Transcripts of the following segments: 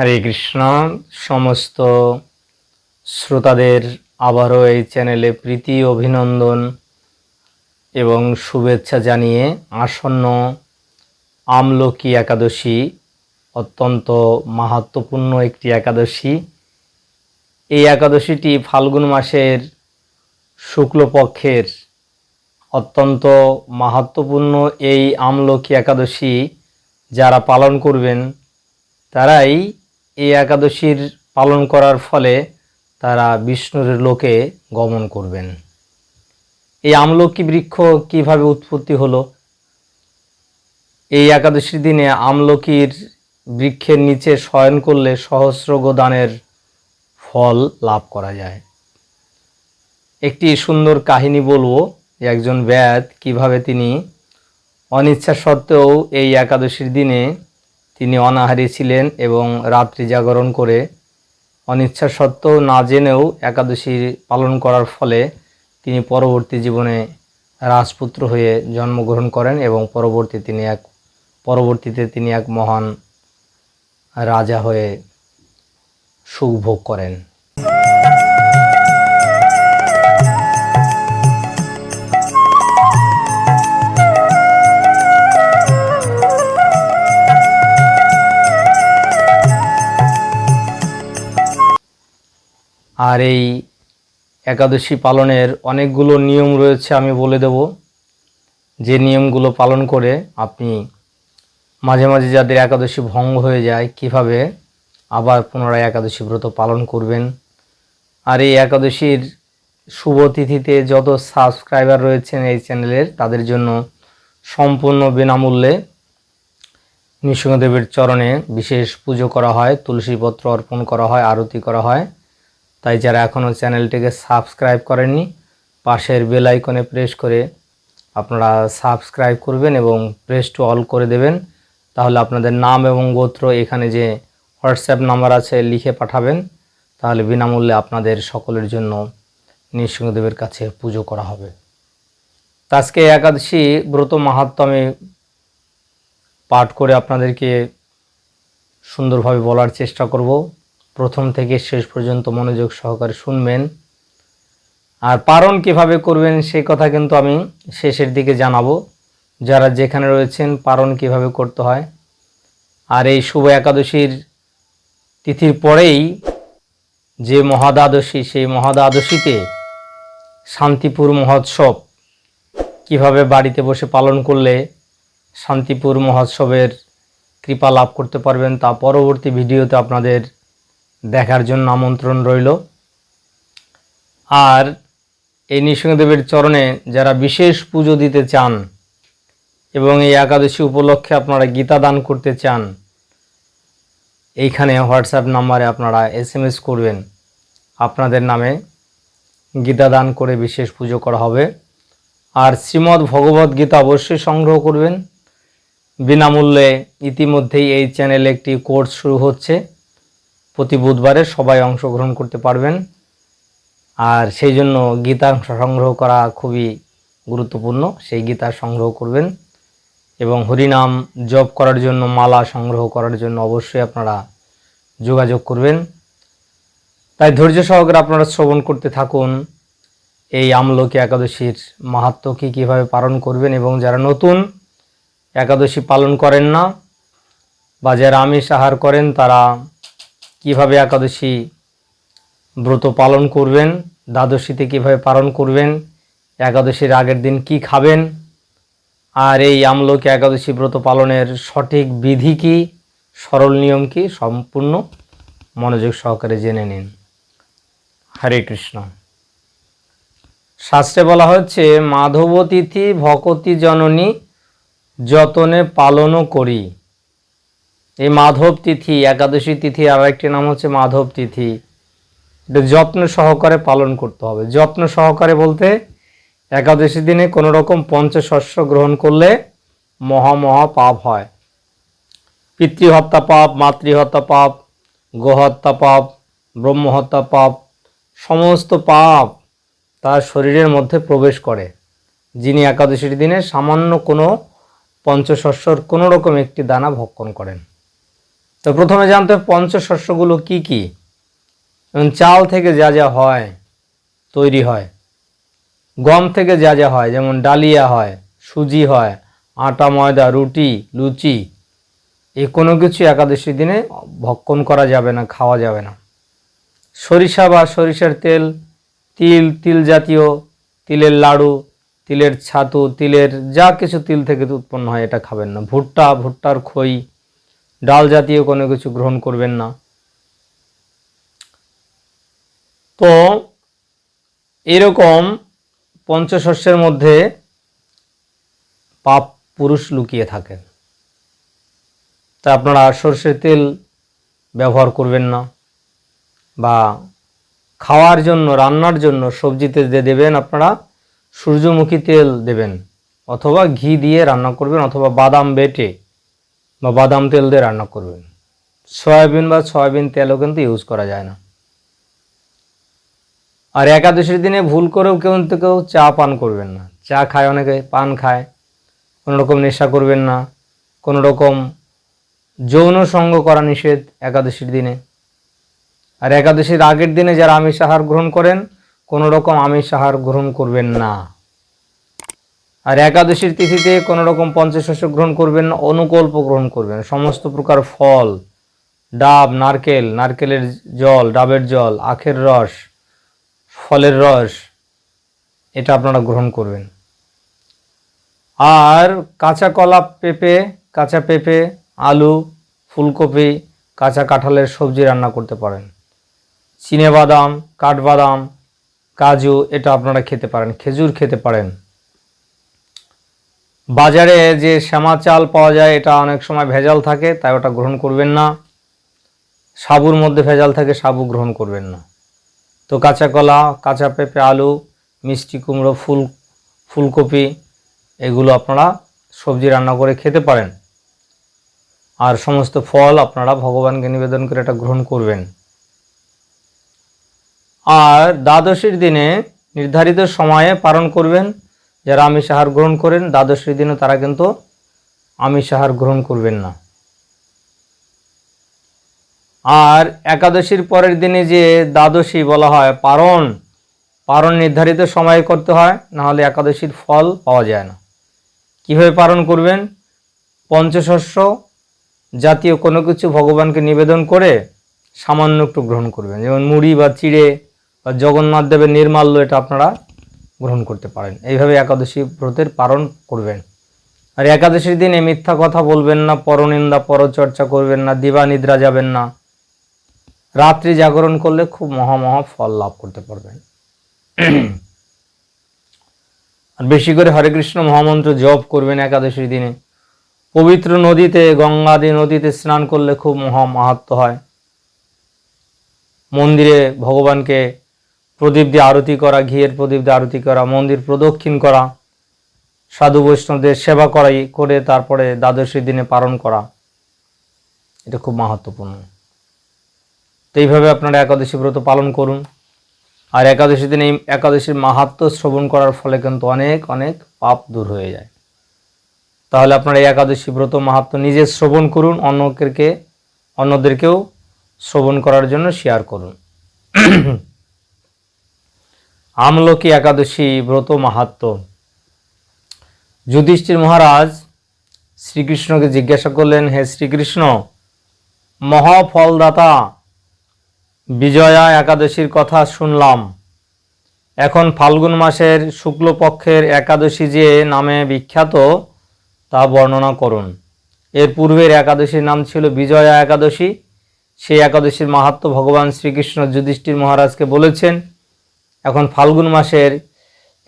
হরে কৃষ্ণ। সমস্ত শ্রোতাদের আবারও এই চ্যানেলে প্রীতি, অভিনন্দন এবং শুভেচ্ছা জানিয়ে আসন্ন আমলকি একাদশী, অত্যন্ত মাহাত্মপূর্ণ একটি একাদশী। এই একাদশীটি ফাল্গুন মাসের শুক্লপক্ষের অত্যন্ত মাহাত্মপূর্ণ এই আমলকি একাদশী যারা পালন করবেন, তারাই এই একাদশীর পালন করার ফলে তারা বিষ্ণুর লোকে গমন করবেন। এই আমলকি বৃক্ষ কীভাবে উৎপত্তি হলো? এই একাদশীর দিনে আমলকির বৃক্ষের নিচে শয়ন করলে সহস্র গোদানের ফল লাভ করা যায়। একটি সুন্দর কাহিনী বলব একজন ব্যাদ কীভাবে তিনি অনিচ্ছা সত্ত্বেও এই একাদশীর দিনে তিনি অনাহারী ছিলেন এবং রাত্রি জাগরণ করে অনিচ্ছা সত্ত্বেও না জেনেও একাদশী পালন করার ফলে তিনি পরবর্তী জীবনে রাজপুত্র হয়ে জন্মগ্রহণ করেন এবং পরবর্তী তিনি এক, পরবর্তীতে তিনি এক মহান রাজা হয়ে সুখ ভোগ করেন। আর এই একাদশী পালনের অনেকগুলো নিয়ম রয়েছে আমি বলে দেব। যে নিয়মগুলো পালন করে আপনি মাঝে মাঝে যাদের একাদশী ভঙ্গ হয়ে যায়, কীভাবে আবার পুনরায় একাদশী ব্রত পালন করবেন। আর এই একাদশীর শুভ তিথিতে যত সাবস্ক্রাইবার রয়েছেন এই চ্যানেলের, তাদের জন্য সম্পূর্ণ বিনামূল্যে নৃসিংহদেবের চরণে বিশেষ পুজো করা হয়, তুলসীপত্র অর্পণ করা হয়, আরতি করা হয়। তাই যারা এখনও চ্যানেলটিকে সাবস্ক্রাইব করেননি, পাশের বেল আইকনে প্রেস করে আপনারা সাবস্ক্রাইব করবেন এবং প্রেস টু অল করে দেবেন। তাহলে আপনাদের নাম এবং গোত্র এখানে যে হোয়াটসঅ্যাপ নাম্বার আছে লিখে পাঠাবেন। তাহলে বিনামূল্যে আপনাদের সকলের জন্য নৃসিংহদেবের কাছে পুজো করা হবে। আজকে একাদশী ব্রত মাহাত্ম পাঠ করে আপনাদেরকে সুন্দরভাবে বলার চেষ্টা করব। প্রথম থেকে শেষ পর্যন্ত মনোযোগ সহকারে শুনবেন। আর পারণ কীভাবে করবেন সেই কথা কিন্তু আমি শেষের দিকে জানাব। যারা যেখানে রয়েছেন পারণ কীভাবে করতে হয়। আর এই শুভ একাদশীর তিথির পরেই যে মহাদ্বাদশী, সেই মহাদ্বাদশীতে শান্তিপুর মহোৎসব কীভাবে বাড়িতে বসে পালন করলে শান্তিপুর মহোৎসবের কৃপা লাভ করতে পারবেন তা পরবর্তী ভিডিওতে আপনাদের দেখার জন্য আমন্ত্রণ রইল। আর এই নৃসিংহদেবের চরণে যারা বিশেষ পুজো দিতে চান এবং এই একাদশী উপলক্ষে আপনারা গীতা দান করতে চান, এইখানে হোয়াটসঅ্যাপ নাম্বারে আপনারা এস করবেন। আপনাদের নামে গীতা দান করে বিশেষ পুজো করা হবে। আর শ্রীমদ্ ভগবত গীতা অবশ্যই সংগ্রহ করবেন। বিনামূল্যে ইতিমধ্যেই এই চ্যানেলে একটি কোর্স শুরু হচ্ছে। প্রতি বুধবারে সবাই অংশগ্রহণ করতে পারবেন। আর সেই জন্য গীতা সংগ্রহ করা খুবই গুরুত্বপূর্ণ। সেই গীতা সংগ্রহ করবেন এবং হরিনাম জপ করার জন্য, মালা সংগ্রহ করার জন্য অবশ্যই আপনারা যোগাযোগ করবেন। তাই ধৈর্য সহকারে আপনারা শ্রবণ করতে থাকুন। এই আমলকি একাদশীর মাহাত্ম কী কীভাবে পালন করবেন এবং যারা নতুন একাদশী পালন করেন না বা যারা আমিষ আহার করেন, তারা কীভাবে একাদশী ব্রত পালন করবেন, দ্বাদশীতে কীভাবে পালন করবেন, একাদশীর আগের দিন কি খাবেন, আর এই আমলকি একাদশী ব্রত পালনের সঠিক বিধি কি, সরল নিয়ম কি, সম্পূর্ণ মনোযোগ সহকারে জেনে নিন। হরে কৃষ্ণ। শাস্ত্রে বলা হচ্ছে মাধব তিথি ভকতি জননী যতনে পালনও করি এই মাধব তিথি, একাদশী তিথি আর একটি নাম হচ্ছে মাধব তিথি। এটা যত্ন সহকারে পালন করতে হবে। যত্ন সহকারে বলতে একাদশী দিনে কোনো রকম পঞ্চশস্য গ্রহণ করলে মহা মহা পাপ হয়। পিতৃহত্যা পাপ, মাতৃহত্যা পাপ, গোহত্যা পাপ, ব্রহ্মহত্যা পাপ, সমস্ত পাপ তার শরীরের মধ্যে প্রবেশ করে। যিনি একাদশীর দিনে সামান্য কোনো পঞ্চশস্যর কোনো রকম একটি দানা ভক্ষণ করেন। তো প্রথমে জানতে পঞ্চশস্যগুলো কি কি? যেমন চাল থেকে যা যা হয়, তৈরি হয়। গম থেকে যা যা হয়, যেমন ডালিয়া হয়, সুজি হয়, আটা, ময়দা, রুটি, লুচি, এ কোনো কিছু একাদশী দিনে ভক্ষণ করা যাবে না, খাওয়া যাবে না। সরিষা বা সরিষার তেল, তিল তিল জাতীয়, তিলের লাড়ু, তিলের ছাতু, তিলের যা কিছু তিল থেকে উৎপন্ন হয়, এটা খাবেন না। ভুট্টা, ভুট্টার খই ডাল জাতীয় কোনো কিছু গ্রহণ করবেন না। তো এরকম পঞ্চশস্যের মধ্যে পাপ পুরুষ লুকিয়ে থাকেন। তা আপনারা সর্ষের তেল ব্যবহার করবেন না বা খাওয়ার জন্য, রান্নার জন্য সবজিতে যে দেবেন আপনারা, সূর্যমুখী তেল দেবেন অথবা ঘি দিয়ে রান্না করবেন অথবা বাদাম বেটে বা বাদাম তেল দিয়ে রান্না করবেন। সয়াবিন বা সয়াবিন তেলও কিন্তু ইউজ করা যায় না। আর একাদশীর দিনে ভুল করেও কেউ কেউ চা পান করবেন না। চা খায় অনেকে, পান খায়। কোনো রকম নেশা করবেন না। কোনো রকম যৌন সঙ্গ করা নিষেধ একাদশীর দিনে। আর একাদশীর আগের দিনে যারা আমিষ আহার গ্রহণ করেন কোনো রকম আমিষ আহার গ্রহণ করবেন না। আর একাদশীর তিথিতে কোনো রকম পঞ্চশস্য গ্রহণ করবেন না, অনুকল্প গ্রহণ করবেন সমস্ত প্রকার ফল, ডাব, নারকেল, নারকেলের জল, ডাবের জল, আখের রস, ফলের রস, এটা আপনারা গ্রহণ করবেন। আর কাঁচা কলা পেঁপে, কাঁচা পেঁপে, আলু, ফুলকপি, কাঁচা কাঁঠালের সবজি রান্না করতে পারেন। চিনে বাদাম, কাঠবাদাম, কাজু, এটা আপনারা খেতে পারেন, খেজুর খেতে পারেন। বাজারে যে শ্যামা চাল পাওয়া যায়, এটা অনেক সময় ভেজাল থাকে, তাই ওটা গ্রহণ করবেন না। সাবুর মধ্যে ভেজাল থাকে, সাবু গ্রহণ করবেন না। তো কাঁচা কলা, কাঁচা পেঁপে, আলু, মিষ্টি কুমড়ো, ফুল, ফুলকপি, এগুলো আপনারা সবজি রান্না করে খেতে পারেন। আর সমস্ত ফল আপনারা ভগবানকে নিবেদন করে এটা গ্রহণ করবেন। আর দ্বাদশীর দিনে নির্ধারিত সময়ে পালন করবেন। যারা আমিষ আহার গ্রহণ করেন, দ্বাদশীর দিনে তারা কিন্তু আমিষ আহার গ্রহণ করবেন না। আর একাদশীর পরের দিনে যে দ্বাদশী বলা হয়, পারণ পারণ নির্ধারিত সময়ে করতে হয় না হলে একাদশীর ফল পাওয়া যায় না। কীভাবে পালন করবেন? পঞ্চশস্য জাতীয় কোনো কিছু ভগবানকে নিবেদন করে সামান্য একটু গ্রহণ করবেন। যেমন মুড়ি বা চিড়ে বা জগন্নাথ দেবের নির্মাল্য, এটা আপনারা গ্রহণ করতে পারেন। এইভাবে একাদশী ব্রতের পালন করবেন। আর একাদশীর দিনে মিথ্যা কথা বলবেন না, পরনিন্দা, পরচর্চা করবেন না, দিবা নিদ্রা যাবেন না। রাত্রি জাগরণ করলে খুব মহা মহা ফল লাভ করতে পারবেন। আর বেশি করে হরে কৃষ্ণ মহামন্ত্র জপ করবেন একাদশীর দিনে। পবিত্র নদীতে, গঙ্গাদি নদীতে স্নান করলে খুব মহা মাহাত্ম হয়। মন্দিরে ভগবানকে প্রদীপ দিয়ে আরতি করা, ঘিয়ের প্রদীপ দিয়ে আরতি করা, মন্দির প্রদক্ষিণ করা, সাধু বৈষ্ণবদের সেবা করাই করে তারপরে দ্বাদশীর দিনে পালন করা। এটা খুব মাহাত্মপূর্ণ তো এইভাবে আপনারা একাদশী ব্রত পালন করুন। আর একাদশী দিনে এই একাদশীর মাহাত্ম শ্রবণ করার ফলে কিন্তু অনেক অনেক পাপ দূর হয়ে যায়। তাহলে আপনারা এই একাদশী ব্রত মাহাত্ম নিজে শ্রবণ করুন অন্যকে অন্যদেরকেও শ্রবণ করার জন্য শেয়ার করুন। আমলকি একাদশী ব্রত মাহাত্ম। যুধিষ্ঠির মহারাজ শ্রীকৃষ্ণকে জিজ্ঞাসা করলেন, হে শ্রীকৃষ্ণ, মহাফলদাতা, বিজয়া একাদশীর কথা শুনলাম। এখন ফাল্গুন মাসের শুক্লপক্ষের একাদশী যে নামে বিখ্যাত, তা বর্ণনা করুন। এর পূর্বের একাদশীর নাম ছিল বিজয়া একাদশী। সেই একাদশীর মাহাত্ম ভগবান শ্রীকৃষ্ণ যুধিষ্ঠির মহারাজকে বলেছেন এখন ফাল্গুন মাসের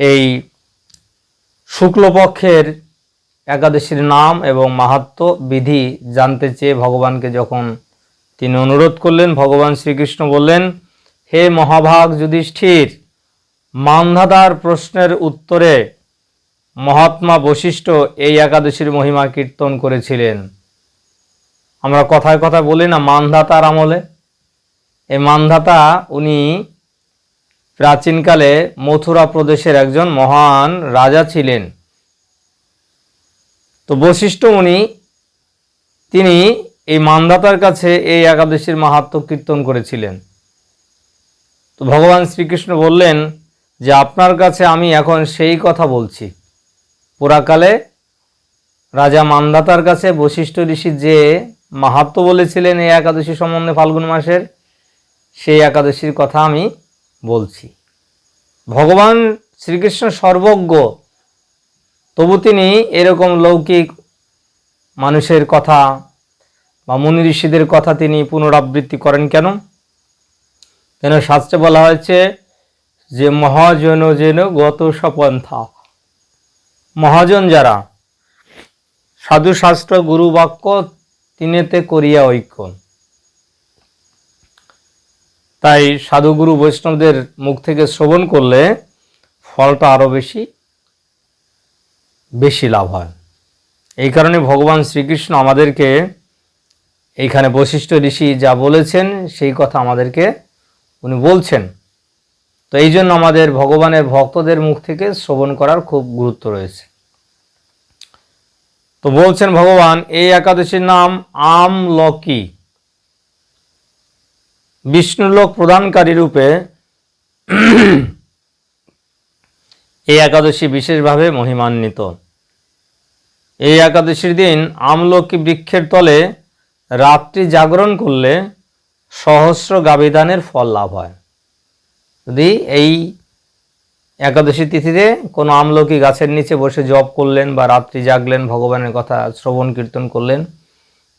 এই শুক্লপক্ষের একাদশীর নাম এবং মাহাত্ম বিধি জানতে চেয়ে ভগবানকে যখন তিনি অনুরোধ করলেন, ভগবান শ্রীকৃষ্ণ বললেন, হে মহাভাগ যুধিষ্ঠির, মান্ধাতার প্রশ্নের উত্তরে মহাত্মা বশিষ্ঠ এই একাদশীর মহিমা কীর্তন করেছিলেন। আমরা কথায় কথা বলি না, মানধাতার আমলে। এই মানধাতা উনি প্রাচীনকালে মথুরা প্রদেশের একজন মহান রাজা ছিলেন। তো বশিষ্ঠ উনি তিনি এই মানদাতার কাছে এই একাদশীর মাহাত্ম কীর্তন করেছিলেন। তো ভগবান শ্রীকৃষ্ণ বললেন যে, আপনার কাছে আমি এখন সেই কথা বলছি। পুরাকালে রাজা মানদাতার কাছে বশিষ্ঠ ঋষি যে মাহাত্ম বলেছিলেন এই একাদশী সম্বন্ধে ফাল্গুন মাসের, সেই একাদশীর কথা আমি বলছি। ভগবান শ্রীকৃষ্ণ সর্বজ্ঞ, তবু তিনি এরকম লৌকিক মানুষের কথা বা মুনি ঋষিদের কথা তিনি পুনরাবৃত্তি করেন কেন? কেন শাস্ত্রে বলা হয়েছে যে মহাজন যেন গত সপন্থা। মহাজন যারা সাধু শাস্ত্র গুরু বাক্য তিনেতে করিয়া ঐক্য। তাই সাধুগুরু বৈষ্ণবদের মুখ থেকে শ্রবণ করলে ফলটা আরও বেশি বেশি লাভ হয়। এই কারণে ভগবান শ্রীকৃষ্ণ আমাদেরকে এইখানে বশিষ্ঠ ঋষি যা বলেছেন, সেই কথা আমাদেরকে উনি বলছেন। তো এই জন্য আমাদের ভগবানের ভক্তদের মুখ থেকে শ্রবণ করার খুব গুরুত্ব রয়েছে। তো বলছেন ভগবান, এই একাদশীর নাম আমলকি। বিষ্ণুলোক প্রদানকারী রূপে এই একাদশী বিশেষভাবে মহিমান্বিত। এই একাদশীর দিন আমলকি বৃক্ষের তলে রাত্রি জাগরণ করলে সহস্র গাবিদানের ফল লাভ হয়। যদি এই একাদশী তিথিতে কোনো আমলকি গাছের নিচে বসে জপ করলেন বা রাত্রি জাগলেন, ভগবানের কথা শ্রবণ কীর্তন করলেন,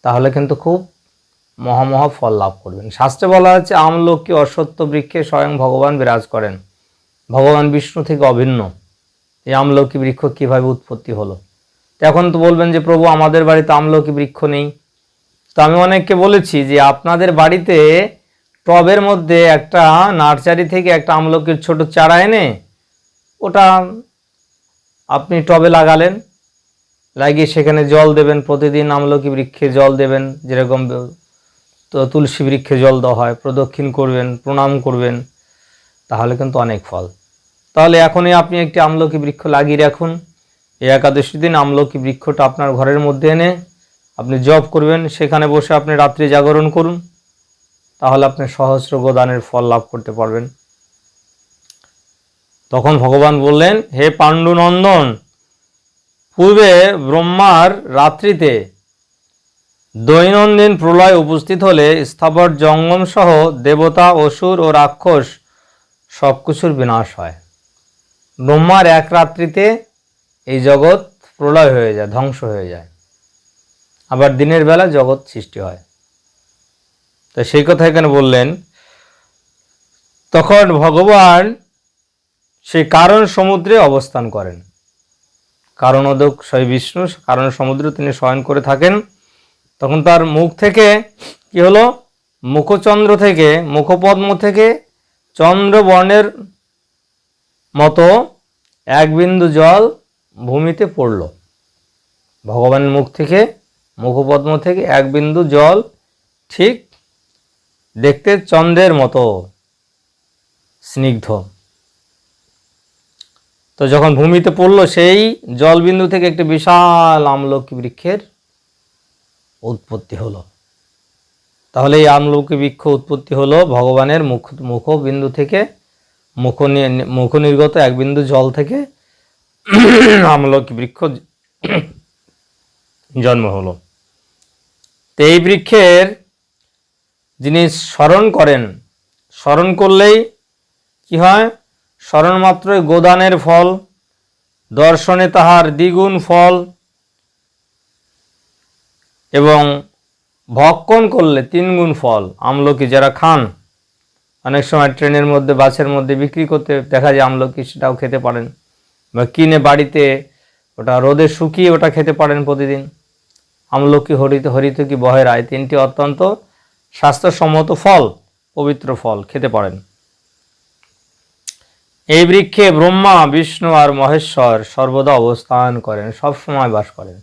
তাহলে কিন্তু খুব মহামহা ফল লাভ করবেন। শাস্ত্রে বলা হচ্ছে আমলকি অসত্য বৃক্ষে স্বয়ং ভগবান বিরাজ করেন। ভগবান বিষ্ণু থেকে অভিন্ন। এই আমলকি বৃক্ষ কীভাবে উৎপত্তি হলো? তো এখন তো বলবেন যে, প্রভু, আমাদের বাড়িতে আমলকি বৃক্ষ নেই। তো আমি অনেককে বলেছি যে, আপনাদের বাড়িতে টবের মধ্যে একটা নার্সারি থেকে একটা আমলকির ছোট চারা এনে, ওটা আপনি টবে লাগালেন, লাগিয়ে সেখানে জল দেবেন, প্রতিদিন আমলকি বৃক্ষে জল দেবেন, যেরকম তো তুলসী বৃক্ষে জল দেওয়া হয়, প্রদক্ষিণ করবেন, প্রণাম করবেন, তাহলে কিন্তু অনেক ফল। তাহলে এখনই আপনি একটি আমলকি বৃক্ষ লাগিয়ে রাখুন। এই একাদশী দিন আমলকি বৃক্ষটা আপনার ঘরের মধ্যে এনে আপনি জব করবেন, সেখানে বসে আপনি রাত্রি জাগরণ করুন, তাহলে আপনি সহস্র গোদানের ফল লাভ করতে পারবেন। তখন ভগবান বললেন, হে পাণ্ডুনন্দন, পূর্বে ব্রহ্মার রাত্রিতে দৈনন্দিন প্রলয় উপস্থিত হলে স্থাবর জঙ্গম সহ দেবতা, অসুর ও রাক্ষস সব কিছুর বিনাশ হয়। ব্রহ্মার এক রাত্রিতে এই জগৎ প্রলয় হয়ে যায়, ধ্বংস হয়ে যায়। আবার দিনের বেলা জগৎ সৃষ্টি হয়। তো সেই কথা এখানে বললেন। তখন ভগবান সেই কারণ সমুদ্রে অবস্থান করেন। কারণ অদক সই বিষ্ণু, কারণ সমুদ্রে তিনি শয়ন করে থাকেন। তখন তার মুখ থেকে কি হলো? মুখচন্দ্র থেকে, মুখপদ্ম থেকে চন্দ্রবর্ণের মতো এক বিন্দু জল ভূমিতে পড়ল। ভগবানের মুখ থেকে, মুখপদ্ম থেকে এক বিন্দু জল ঠিক দেখতে চন্দ্রের মতো স্নিগ্ধ। তো যখন ভূমিতে পড়ল, সেই জলবিন্দু থেকে একটি বিশাল আমলকি বৃক্ষের উৎপত্তি হলো। তাহলে এই আমলকি বৃক্ষ উৎপত্তি হলো ভগবানের মুখ, মুখবিন্দু থেকে, মুখ মুখ নির্গত এক বিন্দু জল থেকে আমলকি বৃক্ষ জন্ম হলো। তো এই বৃক্ষের যিনি স্মরণ করেন, স্মরণ করলেই কি হয়? স্মরণ মাত্রই গোদানের ফল, দর্শনে তাহার দ্বিগুণ ফল এবং ভক্ষণ করলে তিন গুণ ফল, আমলকি যারা খান, অনেক সময় ট্রেনের মধ্যে, বাসের মধ্যে বিক্রি করতে দেখা যায় আমলকি সেটাও খেতে পারেন বা কিনে বাড়িতে ওটা রোদে শুকিয়ে ওটা খেতে পারেন প্রতিদিন। আমলকি হরিত হরিত কি বহেরায় তিনটি অত্যন্ত স্বাস্থ্যসম্মত ফল, পবিত্র ফল খেতে পারেন। এই বৃক্ষে ব্রহ্মা, বিষ্ণু আর মহেশ্বর সর্বদা অবস্থান করেন সব সময় বাস করেন।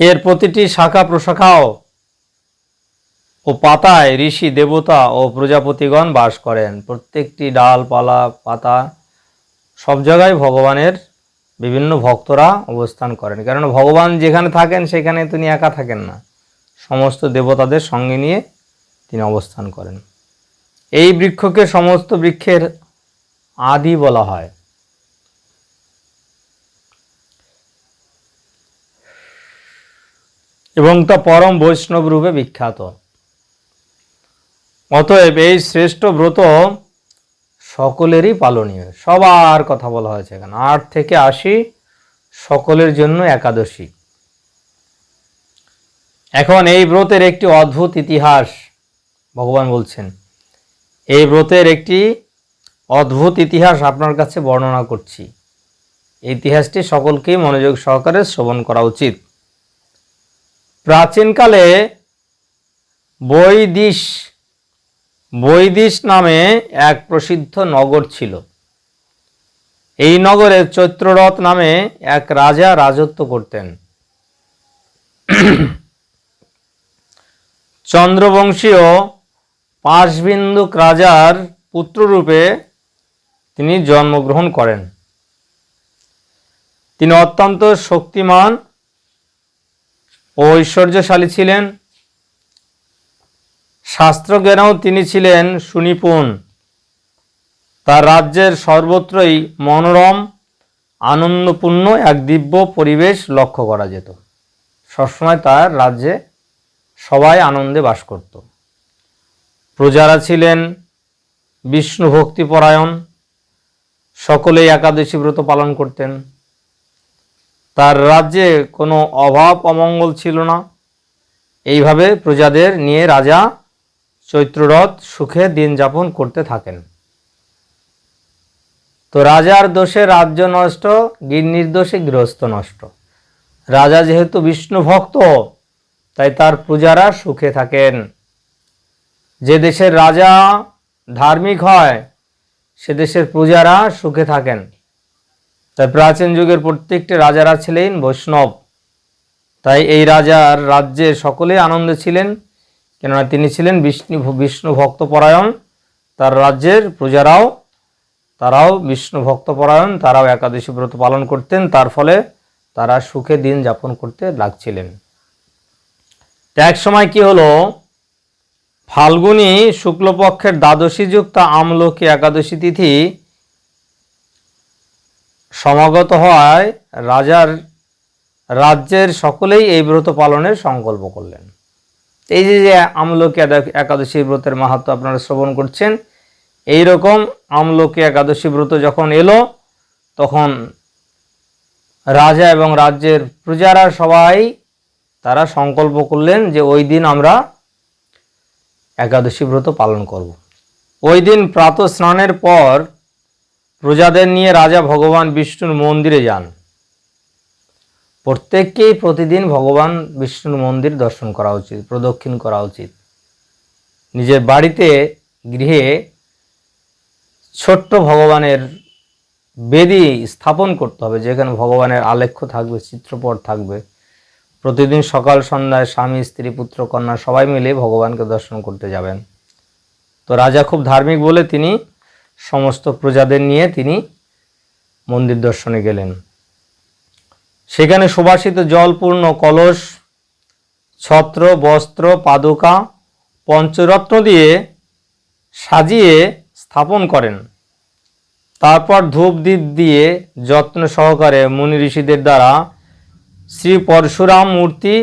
এর প্রতিটি শাখা প্রশাখাও ও পাতায় ঋষি, দেবতা ও প্রজাপতিগণ বাস করেন। প্রত্যেকটি ডালপালা পাতা সব জায়গায় ভগবানের বিভিন্ন ভক্তরা অবস্থান করেন। কারণ ভগবান যেখানে থাকেন, সেখানে তিনি একা থাকেন না। সমস্ত দেবতাদের সঙ্গে নিয়ে তিনি অবস্থান করেন। এই বৃক্ষকে সমস্ত বৃক্ষের আদি বলা হয়। এবং তা পরম বৈষ্ণব রূপে বিখ্যাত। অতএব এই শ্রেষ্ঠ ব্রত সকলেরই পালনীয়। সবার কথা বলা হয়েছে এখানে। আট থেকে আশি সকলের জন্য একাদশী। এখন এই ব্রতের একটি অদ্ভুত ইতিহাস, ভগবান বলছেন। এই ব্রতের একটি অদ্ভুত ইতিহাস আপনার কাছে বর্ণনা করছি। ইতিহাসটি সকলকেই মনোযোগ সহকারে শ্রবণ করা উচিত। প্রাচীনকালে বৈদিশ বৈদিশ নামে এক প্রসিদ্ধ নগর ছিল। এই নগরে চৈত্ররথ নামে এক রাজা রাজত্ব করতেন। চন্দ্রবংশীয় পাশবিন্দুক রাজার পুত্ররূপে তিনি জন্মগ্রহণ করেন। তিনি অত্যন্ত শক্তিমান ও ঐশ্বর্যশালী ছিলেন। শাস্ত্রজ্ঞানেও তিনি ছিলেন সুনিপুণ। তার রাজ্যের সর্বত্রই মনোরম, আনন্দপূর্ণ এক দিব্য পরিবেশ লক্ষ্য করা যেত। সবসময় তার রাজ্যে সবাই আনন্দে বাস করত। প্রজারা ছিলেন বিষ্ণু ভক্তিপরায়ণ, সকলেই একাদশী ব্রত পালন করতেন। তার রাজ্যে কোনো অভাব অমঙ্গল ছিল না। এইভাবে প্রজাদের নিয়ে রাজা চৈত্ররথ সুখে দিন যাপন করতে থাকেন। তো রাজার দোষে রাজ্য নষ্ট, গিন্নির দোষে গৃহস্থ নষ্ট। রাজা যেহেতু বিষ্ণু ভক্ত, তাই তার প্রজারা সুখে থাকেন। যে দেশের রাজা ধার্মিক হয়, সে দেশের প্রজারা সুখে থাকেন। তাই প্রাচীন যুগের প্রত্যেকটি রাজারা ছিলেন বৈষ্ণব। তাই এই রাজার রাজ্যে সকলেই আনন্দে ছিলেন, কেননা তিনি ছিলেন বিষ্ণু বিষ্ণু ভক্তপরায়ণ। তার রাজ্যের প্রজারাও, তারাও বিষ্ণু ভক্তপরায়ণ, তারাও একাদশী ব্রত পালন করতেন, তার ফলে তারা সুখে দিন যাপন করতে লাগছিলেন। এক সময় কি হলো? ফাল্গুনী শুক্লপক্ষের দ্বাদশী যুক্ত আমলকি একাদশী তিথি সমাগত হওয়ায় রাজার রাজ্যের সকলেই এই ব্রত পালনের সংকল্প করলেন। এই যে যে আমলকি একাদশী ব্রতের মাহাত্ম আপনারা শ্রবণ করছেন এই রকম আমলকি একাদশী ব্রত যখন এলো, তখন রাজা এবং রাজ্যের প্রজারা সবাই তারা সংকল্প করলেন যে ওই দিন আমরা একাদশী ব্রত পালন করব। ওই দিন প্রাত স্নানের পর প্রজাদের নিয়ে রাজা ভগবান বিষ্ণুর মন্দিরে যান। প্রত্যেককেই প্রতিদিন ভগবান বিষ্ণুর মন্দির দর্শন করা উচিত, প্রদক্ষিণ করা উচিত। নিজের বাড়িতে গৃহে ছোট্ট ভগবানের বেদি স্থাপন করতে হবে, যেখানে ভগবানের আলেখ্য থাকবে, চিত্রপট থাকবে। প্রতিদিন সকাল, সন্ধ্যায় স্বামী, স্ত্রী, পুত্র, কন্যা সবাই মিলে ভগবানকে দর্শন করতে যাবেন। তো রাজা খুব ধার্মিক বলে তিনি সমস্ত প্রজাদের নিয়ে তিনি মন্দির দর্শনে গেলেন। সেখানে সুবাসিত জলপূর্ণ কলস, ছত্র, বস্ত্র, পাদুকা, পঞ্চরত্ন দিয়ে সাজিয়ে স্থাপন করেন। তারপর ধূপ দ্বীপ দিয়ে যত্ন সহকারে মুনি ঋষিদের দ্বারা শ্রী পরশুরাম মূর্তি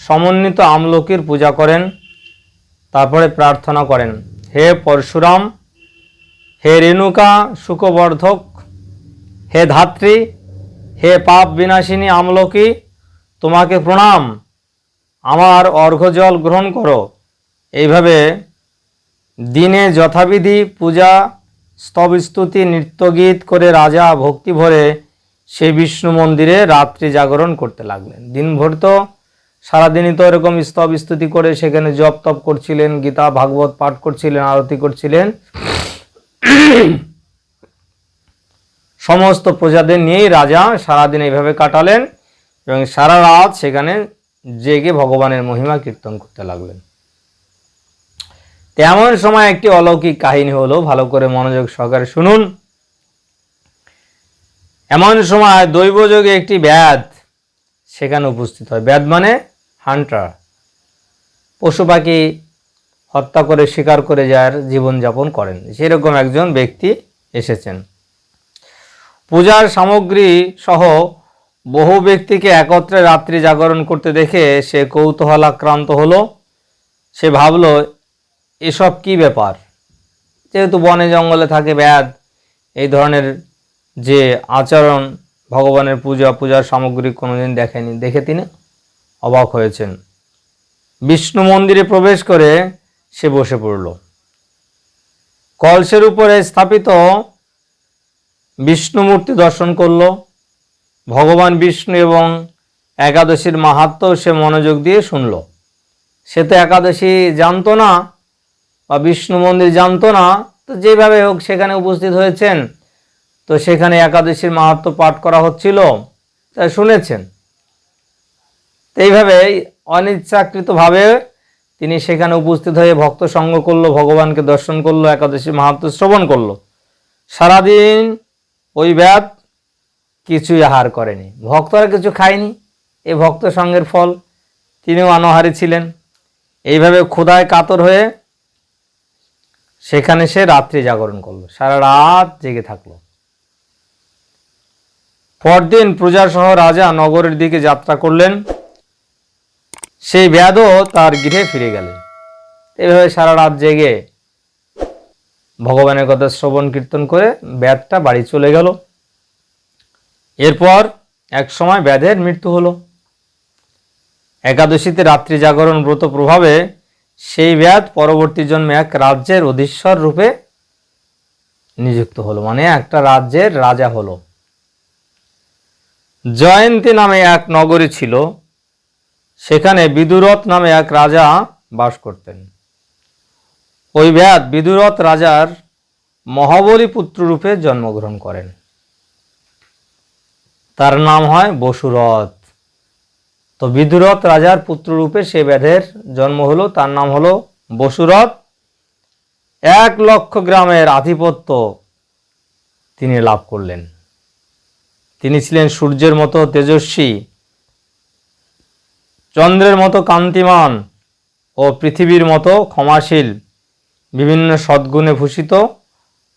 সমন্বিত আমলকির পূজা করেন, তারপরে প্রার্থনা করেন, হে পরশুরাম হে রেণুকা সুখবর্ধক, হে ধাত্রী, হে পাপ বিনাশিনী আমলকি, তোমাকে প্রণাম। আমার অর্ঘ্যজল গ্রহণ করো। এইভাবে দিনে যথাবিধি পূজা, স্তব স্তুতি, নৃত্যগীত করে রাজা ভক্তি ভরে সেই বিষ্ণু মন্দিরে রাত্রি জাগরণ করতে লাগলেন। দিনভর তো সারাদিনই তো এরকম স্তব স্তুতি করে সেখানে জপ তপ করছিলেন, গীতা, ভাগবত পাঠ করছিলেন, আরতি করছিলেন। সমস্ত প্রজাদের নিয়েই রাজা সারাদিন এইভাবে কাটালেন এবং সারা রাত সেখানে জেগে ভগবানের মহিমা কীর্তন করতে লাগলেন। তেমন সময় একটি অলৌকিক কাহিনী হলো, ভালো করে মনোযোগ সহকারে শুনুন। এমন সময় দৈবযোগে একটি ব্যাধ সেখানে উপস্থিত হয়। ব্যাধ মানে হান্টার। পশু পাখি হত্যা করে, শিকার করে যার জীবনযাপন করেন। সেরকম একজন ব্যক্তি এসেছেন। পূজার সামগ্রী সহ বহু ব্যক্তিকে একত্রে রাত্রি জাগরণ করতে দেখে সে কৌতূহলাক্রান্ত হলো। সে ভাবলো, এসব কি ব্যাপার? যেহেতু বনে জঙ্গলে থাকে ব্যাধ, এই ধরনের যে আচরণ ভগবানের পূজা, পূজার সামগ্রী কোনোদিন দেখেনি, দেখে তিনি অবাক হয়েছেন। বিষ্ণু মন্দিরে প্রবেশ করে সে বসে পড়ল। কলসের উপরে স্থাপিত বিষ্ণু মূর্তি দর্শন করল। ভগবান বিষ্ণু এবং একাদশীর মাহাত্ম সে মনোযোগ দিয়ে শুনল। সে তো একাদশী জানতো না বা বিষ্ণু মন্দির জানতো না। তো যেভাবে হোক সেখানে উপস্থিত হয়েছেন। তো সেখানে একাদশীর মাহাত্ম পাঠ করা হচ্ছিল। তা শুনেছেন। এইভাবে অনিচ্ছাকৃতভাবে তিনি সেখানে উপস্থিত হয়ে ভক্ত সঙ্গ করল, ভগবানকে দর্শন করল, একাদশী মাহাত্ম শ্রবণ করল। সারাদিন ওই ব্যাত কিছুই আহার করেনি। ভক্তরা কিছু খায়নি। এই ভক্ত সঙ্গের ফল তিনিও অনাহারী ছিলেন। এইভাবে ক্ষুধায় কাতর হয়ে সেখানে সে রাত্রি জাগরণ করল। সারা রাত জেগে থাকল। পরদিন প্রজাসহ রাজা নগরের দিকে যাত্রা করলেন। সেই ব্যাধও তার গৃহে ফিরে গেলেন এভাবে সারা রাত জেগে ভগবানের কথা শ্রবণ কীর্তন করে ব্যাধটা বাড়ি চলে গেল। এরপর এক সময় ব্যাধের মৃত্যু হলো। একাদশীতে রাত্রি জাগরণ ব্রত প্রভাবে সেই ব্যাধ পরবর্তী জন্মে এক রাজ্যের অধীশ্বর রূপে নিযুক্ত হলো মানে একটা রাজ্যের রাজা হলো। জয়ন্তী নামে এক নগরী ছিল। সেখানে বিদুরথ নামে এক রাজা বাস করতেন। ওই ব্যাধ বিদুরথ রাজার মহাবলী পুত্র রূপে জন্মগ্রহণ করেন। তার নাম হয় বসুরথ। তো বিদুরথ রাজার পুত্র রূপে সে ব্যাধের জন্ম হলো, তার নাম হলো বসুরথ। এক লক্ষ গ্রামের আধিপত্য তিনি লাভ করলেন। তিনি ছিলেন সূর্যের মতো তেজস্বী চন্দ্রের মতো কান্তিমান ও পৃথিবীর মতো ক্ষমাশীল। বিভিন্ন সদ্গুণে ভূষিত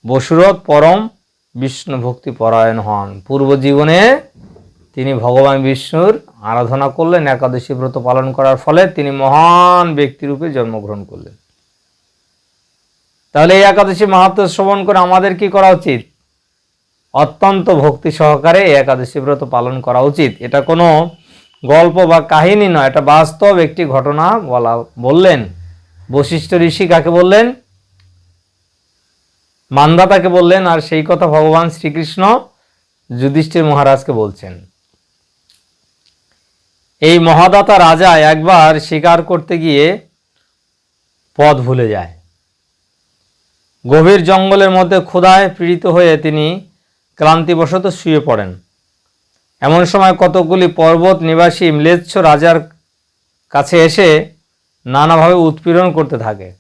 বসুরথ পরম বিষ্ণু ভক্তি পরায়ণ হন। পূর্ব জীবনে তিনি ভগবান বিষ্ণুর আরাধনা করলেন, একাদশী ব্রত পালন করার ফলে তিনি মহান ব্যক্তিরূপে জন্মগ্রহণ করলেন। তাহলে এই একাদশী মাহাত্ম শ্রবণ করে আমাদের কি করা উচিত? অত্যন্ত ভক্তি সহকারে একাদশী ব্রত পালন করা উচিত। এটা কোনো গল্প বা কাহিনী নয়, এটা বাস্তব একটি ঘটনা বলা, বললেন। বশিষ্ঠ ঋষি কাকে বললেন? মান্দাতাকে বললেন, আর সেই কথা ভগবান শ্রীকৃষ্ণ যুধিষ্ঠির মহারাজকে বলছেন। এই মহাদাতা রাজা একবার শিকার করতে গিয়ে পথ ভুলে যায়। গভীর জঙ্গলের মধ্যে ক্ষুধায় পীড়িত হয়ে তিনি ক্লান্তিবশত শুয়ে পড়েন। এমন সময় কতকগুলি পর্বত, নিবাসী, ম্লেচ্ছ রাজার কাছে এসে নানাভাবে উৎপীড়ন করতে থাকে।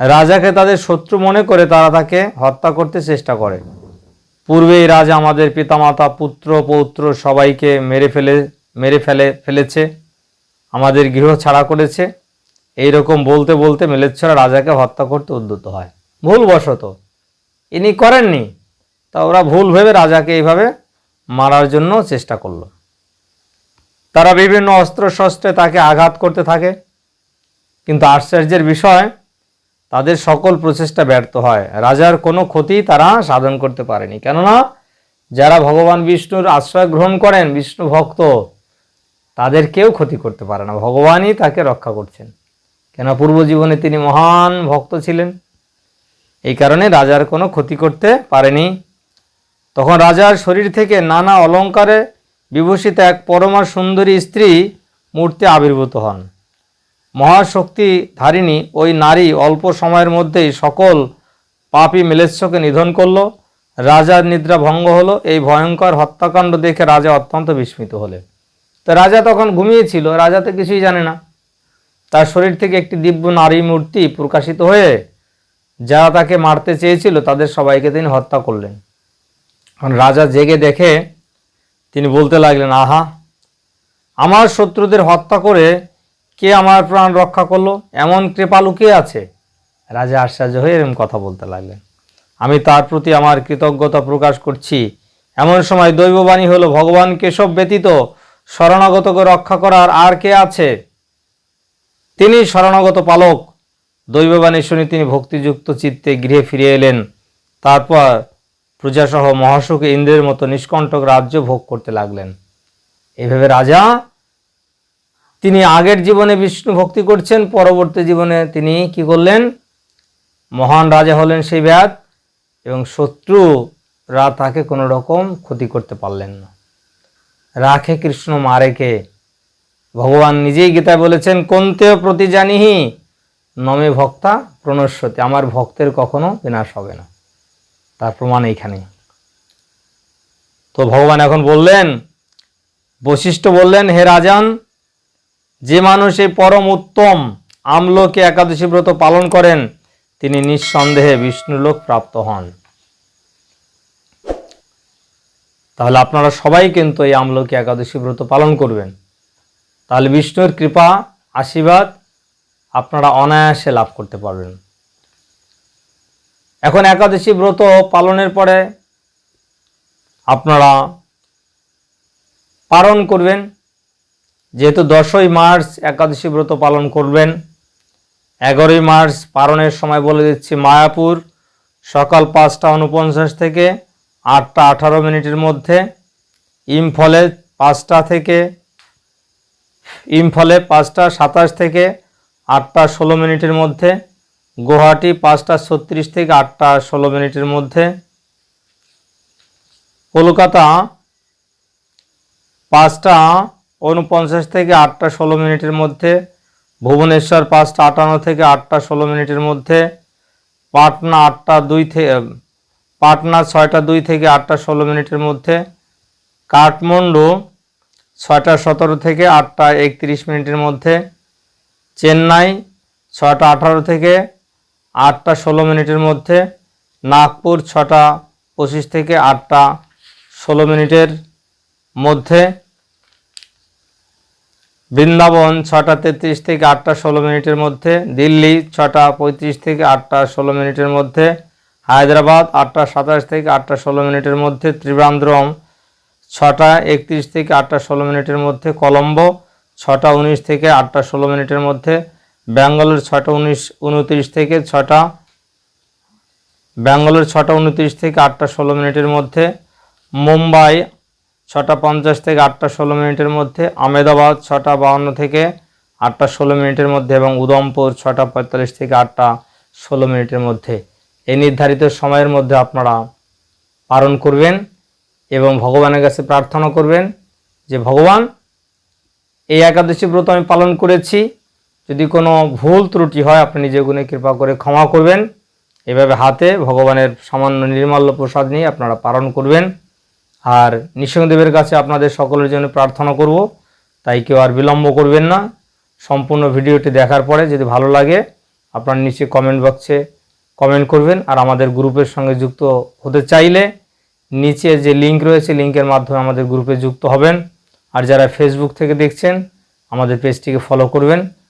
রাজাকে তাদের শত্রু মনে করে তারা তাকে হত্যা করতে চেষ্টা করে। পূর্বেই রাজা আমাদের পিতামাতা, পুত্র, পৌত্র সবাইকে মেরে ফেলে মেরে ফেলে, ফেলেছে, আমাদের গৃহ ছাড়া করেছে। এই রকম বলতে বলতে মেলেচ্ছরা রাজাকে হত্যা করতে উদ্যত হয়। ভুলবশত। ইনি করেননি। তা ওরা ভুল ভেবে রাজাকে এইভাবে মারার জন্য চেষ্টা করল। তারা বিভিন্ন অস্ত্র শস্ত্রে তাকে আঘাত করতে থাকে, কিন্তু আশ্চর্যের বিষয়, তাদের সকল প্রচেষ্টা ব্যর্থ হয়। রাজার কোনো ক্ষতি তারা সাধন করতে পারেনি। কেননা, যারা ভগবান বিষ্ণুর আশ্রয় গ্রহণ করেন, বিষ্ণু ভক্ত, তাদের কেউ ক্ষতি করতে পারে না। ভগবানই তাকে রক্ষা করছেন। কেন পূর্ব জীবনে তিনি মহান ভক্ত ছিলেন। এই কারণে রাজার কোনো ক্ষতি করতে পারেনি। তখন রাজার শরীর থেকে নানা অলঙ্কারে বিভূষিত এক পরমা সুন্দরী স্ত্রী মূর্তি আবির্ভূত হন। মহাশক্তি ধারিণী ওই নারী অল্প সময়ের মধ্যেই সকল পাপী মিলেচ্ছকে নিধন করল। রাজার নিদ্রা ভঙ্গ হলো। এই ভয়ঙ্কর হত্যাকাণ্ড দেখে রাজা অত্যন্ত বিস্মিত হলেন। তো রাজা তখন ঘুমিয়েছিল। রাজা তো কিছুই জানে না। তার শরীর থেকে একটি দিব্য নারী মূর্তি প্রকাশিত হয়ে যারা তাকে মারতে চেয়েছিল, তাদের সবাইকে তিনি হত্যা করলেন। এখন রাজা জেগে দেখে তিনি বলতে লাগলেন, আহা, আমার শত্রুদের হত্যা করে কে আমার প্রাণ রক্ষা করল? এমন কৃপালু কে আছে? রাজা আশ্চর্য হয়ে এরকম কথা বলতে লাগলেন, আমি তার প্রতি আমার কৃতজ্ঞতা প্রকাশ করছি। এমন সময় দৈববাণী হলো, ভগবান কেশব ব্যতীত শরণাগতকে রক্ষা করার আর কে আছে? তিনি শরণাগত পালক। দৈববাণী শুনে তিনি ভক্তিযুক্ত চিত্তে গৃহে ফিরে এলেন। তারপর প্রজাসহ মহাসুখে ইন্দ্রের মতো নিষ্কণ্টক রাজ্য ভোগ করতে লাগলেন। এভাবে রাজা, তিনি আগের জীবনে বিষ্ণু ভক্তি করছেন, পরবর্তী জীবনে তিনি কি করলেন? মহান রাজা হলেন সেই ব্যাধ এবং শত্রুরা তাকে কোনো রকম ক্ষতি করতে পারলেন না। রাখে কৃষ্ণ মারেকে। ভগবান নিজেই গীতায় বলেছেন কোনতেও প্রতি জানিহি নমে ভক্তা প্রণস্বতী আমার ভক্তের কখনো বিনাশ হবে না। তার প্রমাণ এইখানে তো ভগবান এখন বললেন, বশিষ্ঠ বললেন, হে রাজান, যে মানুষ এই পরম উত্তম আমলোকে একাদশী ব্রত পালন করেন, তিনি নিঃসন্দেহে বিষ্ণুলোক প্রাপ্ত হন। তাহলে আপনারা সবাই কিন্তু এই আমলকি একাদশী ব্রত পালন করবেন। তাহলে বিষ্ণুর কৃপা, আশীর্বাদ আপনারা অনায়াসে লাভ করতে পারবেন। এখন একাদশী ব্রত পালনের পরে আপনারা পালন করবেন। যেহেতু দশই মার্চ একাদশী ব্রত পালন করবেন, এগারোই মার্চ পালনের সময় বলে দিচ্ছি মায়াপুর, সকাল পাঁচটা উনপঞ্চাশ থেকে আটটা আঠারো মিনিটের মধ্যে ইমফলে পাঁচটা থেকে, ইমফলে পাঁচটা সাতাশ থেকে আটটা ষোলো মিনিটের মধ্যে গুয়াহাটি পাঁচটা ছত্রিশ থেকে আটটা ষোলো মিনিটের মধ্যে। কলকাতা পাঁচটা উনপঞ্চাশ থেকে আটটা ষোলো মিনিটের মধ্যে। ভুবনেশ্বর পাঁচটা আটান্ন থেকে আটটা ষোলো মিনিটের মধ্যে। পাটনা আটটা দুই থেকে পাটনা ছয়টা দুই থেকে আটটা ষোলো মিনিটের মধ্যে। কাঠমান্ডু ছয়টা সতেরো থেকে আটটা একত্রিশ মিনিটের মধ্যে। চেন্নাই ছটা আঠারো থেকে আটটা ষোলো মিনিটের মধ্যে, নাগপুর ছটা পঁচিশ থেকে আটটা ষোলো মিনিটের মধ্যে, বৃন্দাবন ছটা তেত্রিশ থেকে আটটা ষোলো মিনিটের মধ্যে, দিল্লি ছটা পঁয়ত্রিশ থেকে আটটা ষোলো মিনিটের মধ্যে, হায়দ্রাবাদ আটটা সাতাশ থেকে আটটা ষোলো মিনিটের মধ্যে ত্রিবান্দ্রম ছটা একত্রিশ থেকে আটটা ষোলো মিনিটের মধ্যে, কলম্বো ছটা উনিশ থেকে আটটা ষোলো মিনিটের মধ্যে ব্যাঙ্গালোর ছটা উনিশ, উনত্রিশ থেকে ছটা, ব্যাঙ্গালোর ছটা উনত্রিশ থেকে আটটা ষোলো মিনিটের মধ্যে, মুম্বাই ছটা পঞ্চাশ থেকে আটটা ষোলো মিনিটের মধ্যে আমেদাবাদ ছটা বাউন্ন থেকে আটটা ষোলো মিনিটের মধ্যে এবং উদমপুর ছটা পঁয়তাল্লিশ থেকে আটটা ষোলো মিনিটের মধ্যে। এই নির্ধারিত সময়ের মধ্যে আপনারা পালন করবেন এবং ভগবানের কাছে প্রার্থনা করবেন যে, ভগবান, এই একাদশী ব্রত আমি পালন করেছি। যদি কোনো ভুল ত্রুটি হয়, আপনি নিজে গুণে কৃপা করে ক্ষমা করবেন। এভাবে হাতে ভগবানের সামান্য নির্মাল্য প্রসাদ নিয়ে আপনারা পালন করবেন। আর নৃসিংহদেবের কাছে আপনাদের সকলের জন্য প্রার্থনা করব, তাই কেউ আর বিলম্ব করবেন না। সম্পূর্ণ ভিডিওটি দেখার পরে যদি ভালো লাগে, আপনার নিচে কমেন্ট বক্সে কমেন্ট করবেন। আর আমাদের গ্রুপের সঙ্গে যুক্ত হতে চাইলে নিচে যে লিঙ্ক রয়েছে লিঙ্কের মাধ্যমে আমাদের গ্রুপে যুক্ত হবেন। আর যারা ফেসবুক থেকে দেখছেন, আমাদের পেজটিকে ফলো করবেন।